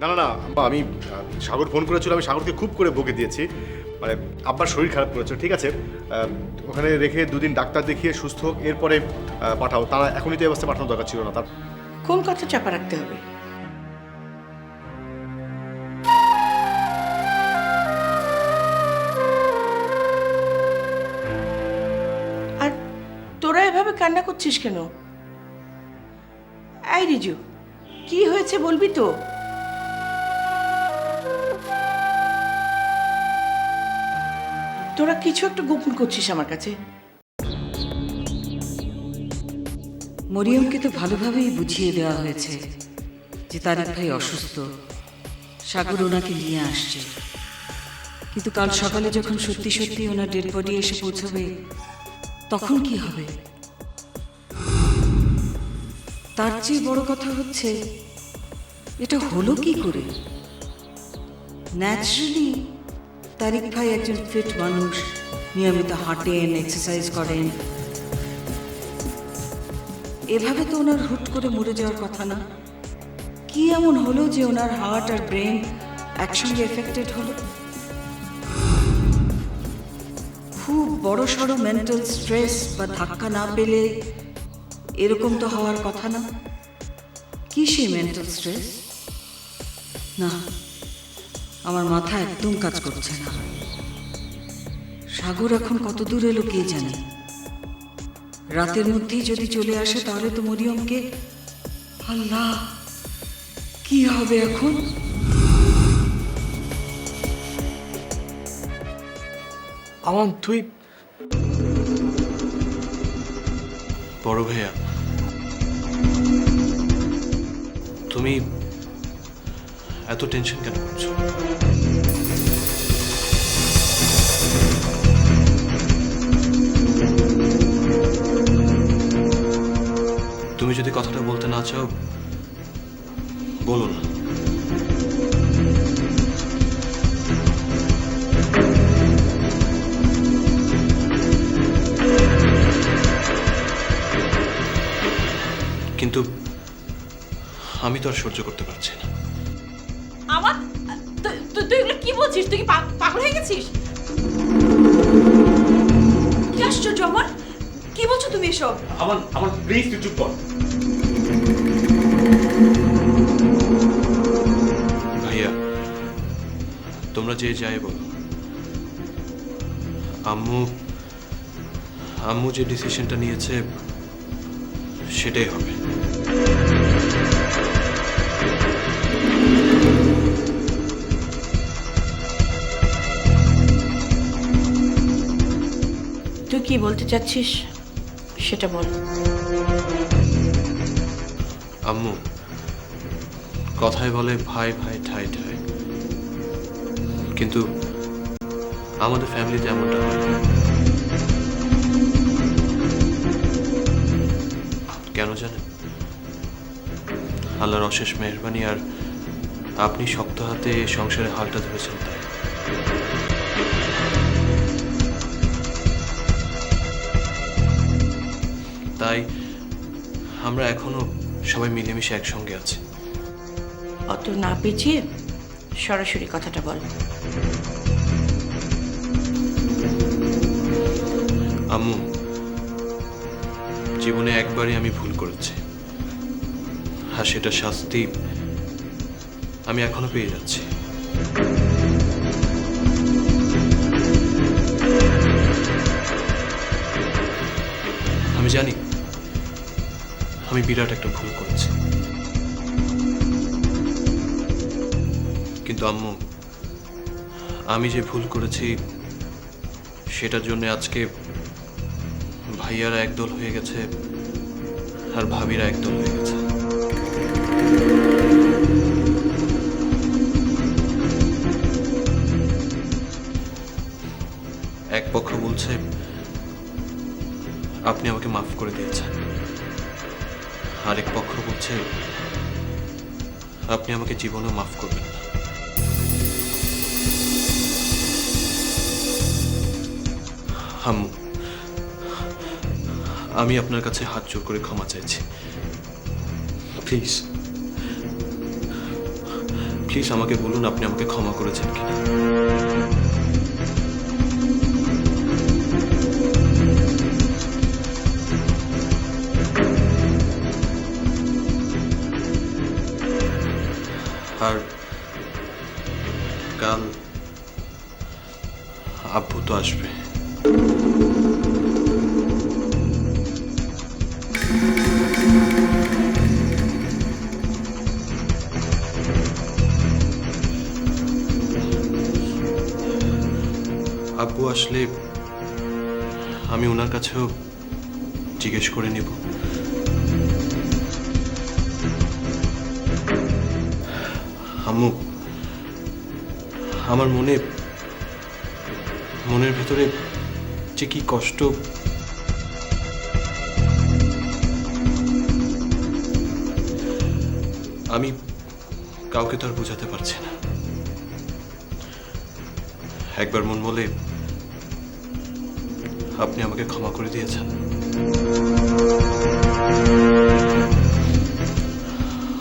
না না না, আম্মা, আমি সাগর ফোন করেছিল, আমি সাগরকে খুব করে বকে দিয়েছি। মানে আব্বার শরীর খারাপ করেছে ঠিক আছে? ওখানে রেখে দুদিন ডাক্তার দেখিয়ে সুস্থ হোক, এরপরে পাঠাও। তারা এখনই তো এই অবস্থায় পাঠানোর দরকার ছিল না তার। কোন কথা চাপা রাখতে হবে? আর তোরা এভাবে কান্না করছিস কেন? এই রিজু, কি হয়েছে বলবি তো? তোরা কিছু একটা গোপন করছিস আমার কাছে। মরিয়মকে তো ভালোভাবেই বুঝিয়ে দেওয়া হয়েছে যে তারেক ভাই অসুস্থ। সাগর ওনাকে নিয়ে আসছে। কিন্তু কাল সকালে যখন সত্যি সত্যি ওনার ডেড বডি এসে পৌঁছবে, তখন কি হবে? তার চেয়ে বড় কথা হচ্ছে, এটা হলো কি করে? ন্যাচারালি তারিক ভাই একজন ফিট মানুষ, নিয়মিত হাঁটেন এক্সারসাইজ করেন। এভাবে তো ওনার হুট করে মরে যাওয়ার কথা না। কি এমন হলো যে ওনার হার্ট আর ব্রেন একসঙ্গে এফেক্টেড হলো? খুব বড় সড়ো মেন্টাল স্ট্রেস বা ধাক্কা না পেলে এরকম তো হওয়ার কথা না। কি সেই মেন্টাল স্ট্রেস না আমার মাথা একদম কাজ করছে না। সাগর এখন কত দূর এলো কে জানে? রাতের মধ্যেই যদি চলে আসে তাহলে তো মরিয়মকে আল্লাহ কি হবে এখন? আমান তুই বড় ভাইয়া তুমি এত টেনশন কেন করছ? তুমি যদি কথাটা বলতে না চাও, বলো না। কিন্তু আমি তো আর সহ্য করতে পারছি না। আমার? তুই তুই- এগুলো কি বলছিস? তুই কি পাগল হয়ে গেছিস? কি আশ্চর্য আমার? কি বলছো তুমি এসব? আমার আমার প্লিজ তুই চুপ কর। ভাইয়া তোমরা যে যাই বলো। আম্মু আম্মু যে ডিসিশনটা নিয়েছে সেটাই হবে। তুই কি বলতে চাচ্ছিস? সেটা বল। আম্মু, কথায় বলে ভাই ভাই, ঠাই ঠাই। কিন্তু আমাদের ফ্যামিলিতে এমনটা হয় কেন জানেন? আল্লাহর অশেষ মেহরবানি আর আপনি শক্ত হাতে সংসারের হালটা ধরেছেন তাই। তাই আমরা এখনও সবাই মিলেমিশে একসঙ্গে আছি। অত না পেঁচিয়ে সরাসরি কথাটা বল। আম্মু জীবনে একবারই আমি ভুল করেছি। আর সেটা শাস্তি আমি এখনও পেয়ে যাচ্ছি। আমি জানি আমি বিরাট একটা ভুল করেছি। কিন্তু আম্মু, আমি যে ভুল করেছি, সেটার জন্য আজকে ভাইয়ারা একদল হয়ে গেছে আর ভাবিরা একদল হয়ে গেছে। এক পক্ষ বলছে, আপনি আমাকে মাফ করে দিয়েছেন। আরেক পক্ষ বলছে, আপনি আমাকে জীবনেও মাফ করবেন আম্মু, আমি আপনার কাছে হাত জোর করে ক্ষমা চাইছি। প্লিজ প্লিজ আমাকে বলুন আপনি আমাকে ক্ষমা করেছেন কিনা। আসলে আমি ওনার কাছেও জিজ্ঞেস করে নেব। আম্মু, আমার মনে, মনের ভেতরে যে কি কষ্ট। আমি কাউকে তো আর বোঝাতে পারছি না। একবার মন বলে আপনি আমাকে ক্ষমা করে দিয়েছেন।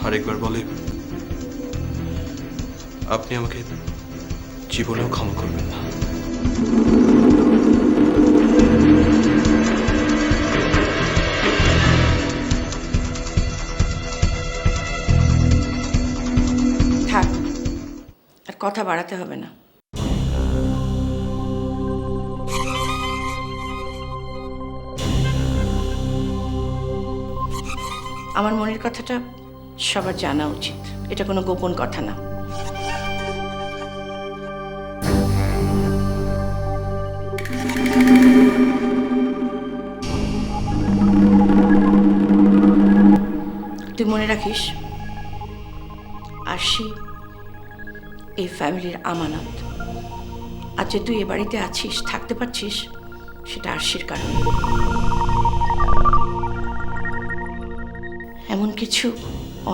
আরেকবার বলে, আপনি আমাকে জীবনেও ক্ষমা করবেন না। আর কথা বাড়াতে হবে না। আমার মনের কথাটা সবার জানা উচিত। এটা কোনো গোপন কথা না। তুই মনে রাখিস, আরশি, এই ফ্যামিলির আমানত, আর যে তুই এ বাড়িতে আছিস, থাকতে পারছিস, সেটা আরশির কারণে। এমন কিছু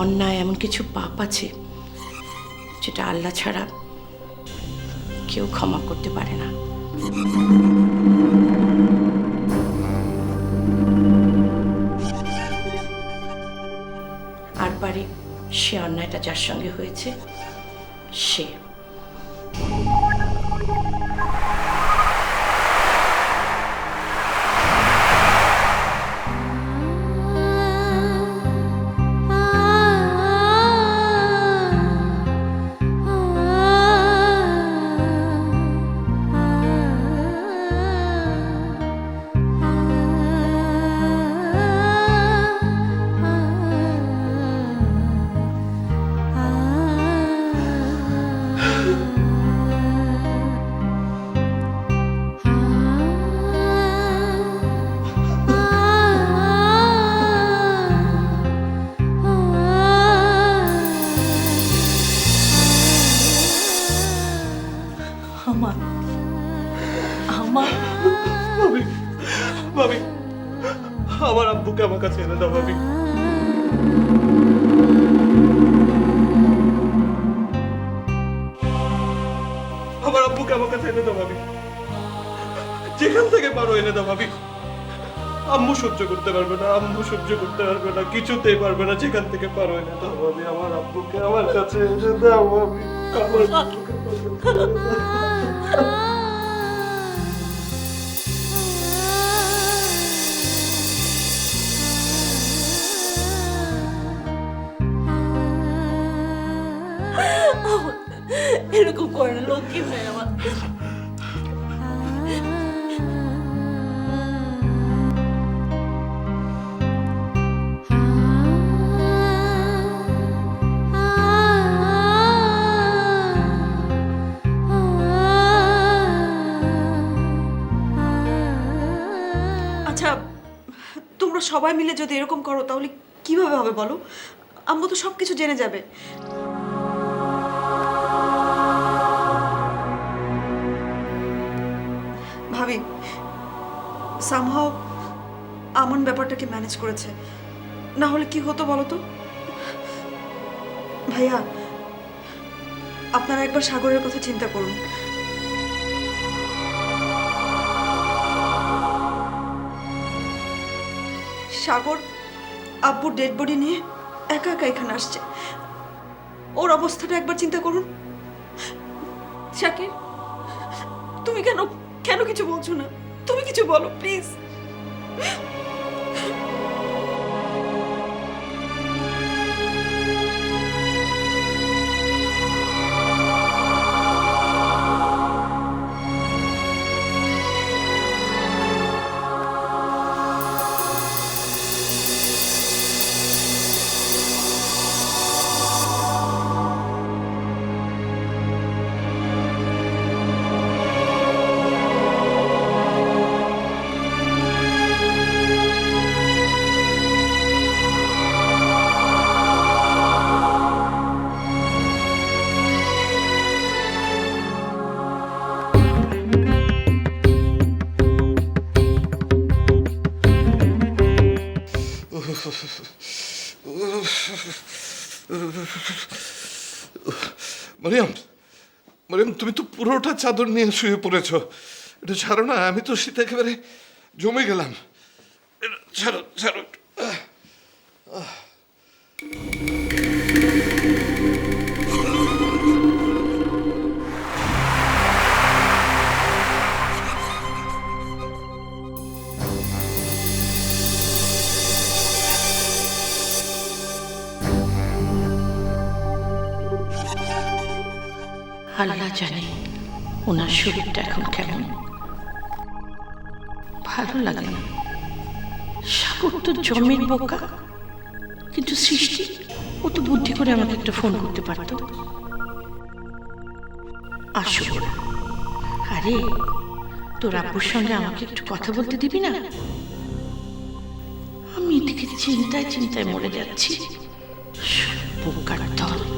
অন্যায়, এমন কিছু পাপ আছে যেটা আল্লাহ ছাড়া কেউ ক্ষমা করতে পারে না। আর পারে সে অন্যায়টা যার সঙ্গে হয়েছে, সে। আমার আব্বুকে আমার কাছে এনে দাও, ভাবি। আমার আব্বুকে আমার কাছে এনে দাও, ভাবি। যেখান থেকে পারো এনে দাও, ভাবি। আম্মু সহ্য করতে পারবে না, আম্মু সহ্য করতে পারবে না, কিছুতেই পারবে না, যেখান থেকে পারো এনে দাও, ভাবি। আমার আব্বুকে আমার কাছে এনে দাও, ভাবি। আমার আব্বুকে করে লক্ষ্মী আমার আচ্ছা তোমরা সবাই মিলে যদি এরকম করো, তাহলে কীভাবে হবে বলো? আম্মু তো সব কিছু জেনে যাবে। সামহাও আমন ব্যাপারটাকে ম্যানেজ করেছে। না হলে কি হতো বলো তো? ভাইয়া, আপনারা একবার সাগরের কথা চিন্তা করুন। সাগর আব্বুর ডেড বডি নিয়ে একা একা এখানে আসছে। ওর অবস্থাটা একবার চিন্তা করুন। শাকির তুমি কেন কেন কিছু বলছো না? তুমি কিছু বলো প্লিজ মারিয়াম তুমি তো পুরোটা চাদর নিয়ে শুয়ে পড়েছ। এটা ছাড়ো না আমি তো শীত একেবারে জমে গেলাম। ছাড়ো ছাড়ো আহ, আল্লাহ জানে ওনার শরীরটা এখন কেমন। ভালো লাগে না। সাগর তো জন্মের বোকা। কিন্তু সৃষ্টি, ও তো বুদ্ধি করে আমাকে একটা ফোন করতে পারতো। আসো আরে, তোর আব্বুর সঙ্গে আমাকে একটু কথা বলতে দিবি না? আমি এদিকে চিন্তায় চিন্তায় মরে যাচ্ছি। বোকার দল।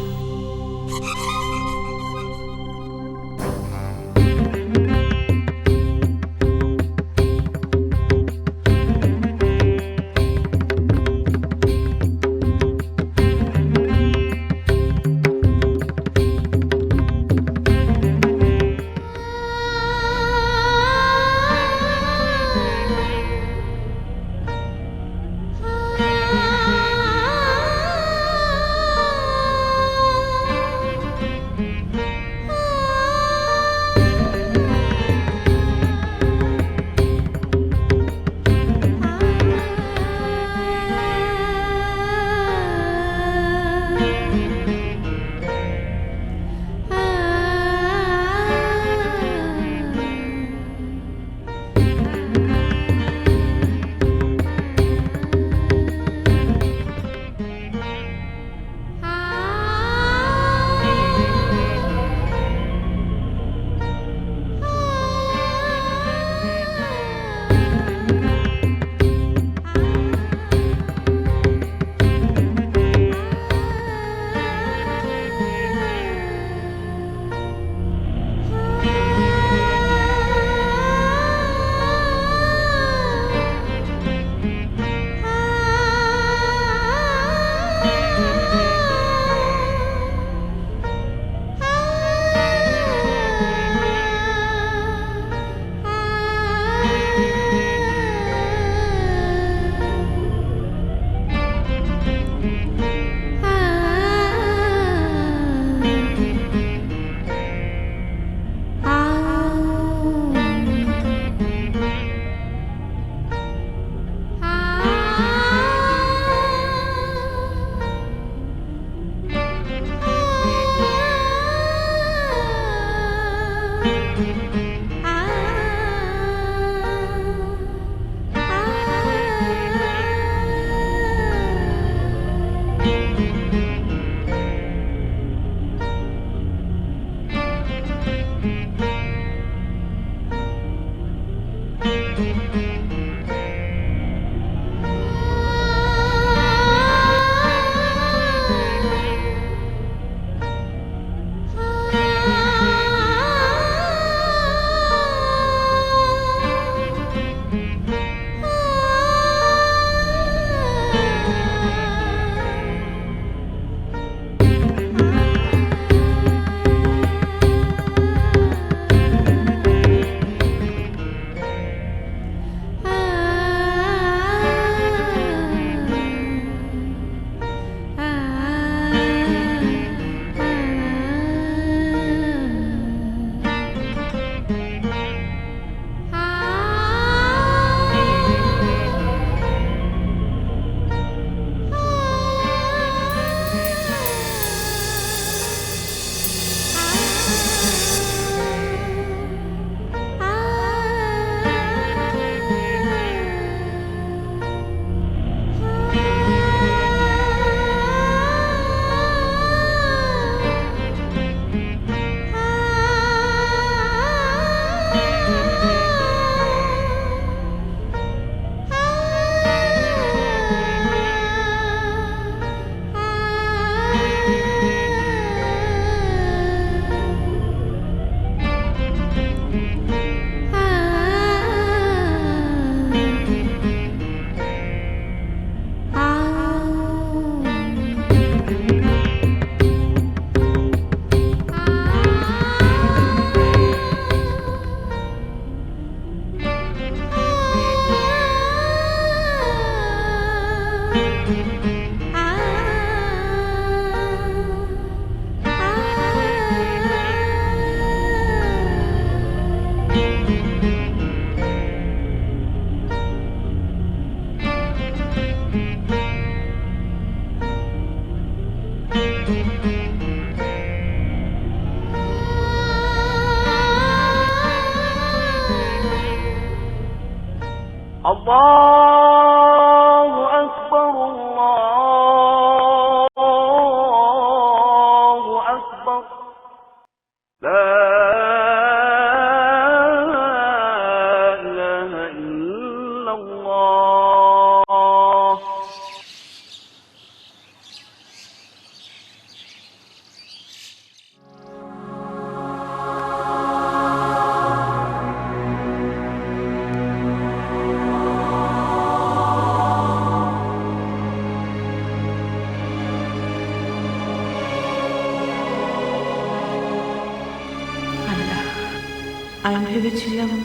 ভেবেছিলাম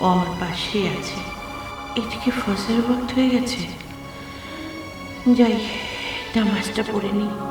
ও আমার পাশেই আছে। এটা কি ফসলের হয়ে গেছে। যাই নামাজটা পড়ে নিই।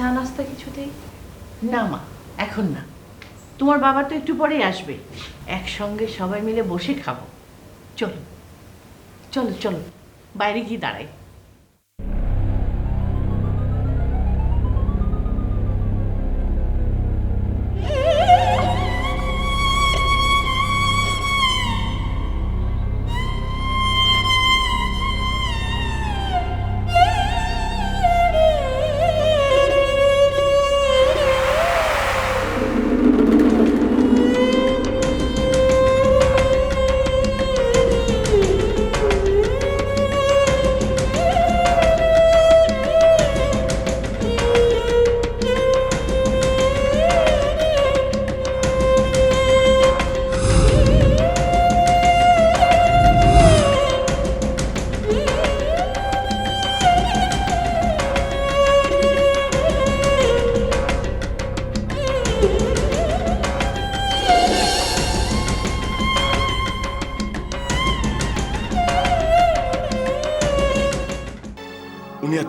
চা নাস্তা কিছুতেই? না মা, এখন না। তোমার বাবা তো একটু পরেই আসবে। একসঙ্গে সবাই মিলে বসে খাব। চলো চলো চলো। বাইরে গিয়ে দাঁড়াই।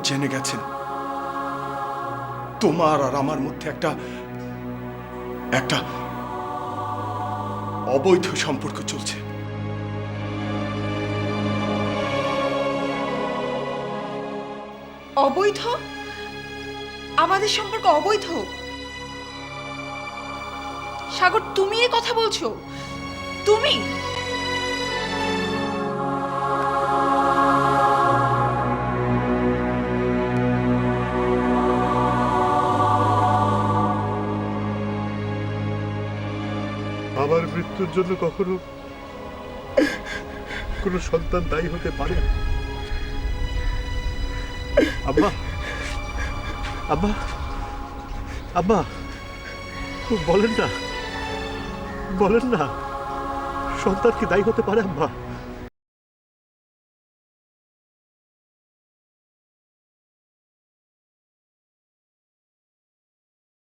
জেনে গেছেন। তোমার আর আমার মধ্যে একটা একটা অবৈধ সম্পর্ক চলছে। অবৈধ? আমাদের সম্পর্ক অবৈধ? সাগর, তুমি এ কথা বলছো? তুমি? মৃত্যুর জন্য কখনো কোনো সন্তান দায়ী হতে পারে আব্বা আব্বা আব্বা, বলেন না বলেন না, সন্তান কি দায়ী হতে পারে, আব্বা?